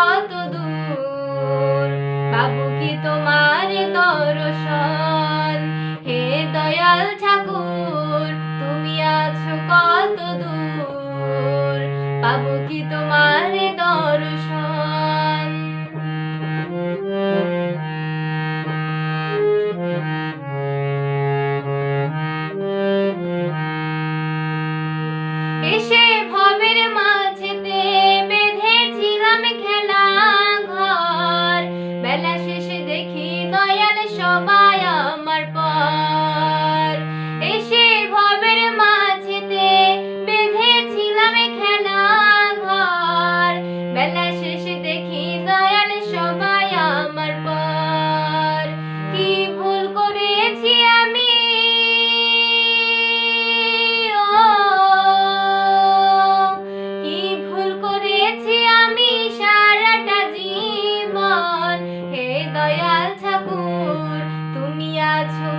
কত দূর? বাবু কি তোমার দর্শন? হে দয়াল ঠাকুর, তুমি আছো কত দূর? বাবু কি তোমার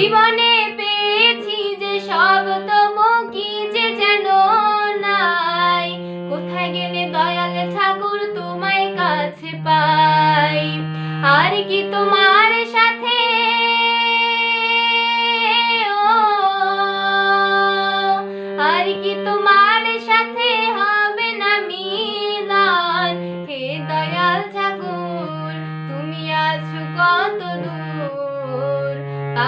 জীবনে পেয়েছি যে সব কি যে যেন নাই। কোথায় গেলে দয়াল ঠাকুর তোমায় কাছে পাই? আর কি তোমার সাথে? আর কি তোমার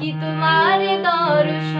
কি তোমার দর্শন?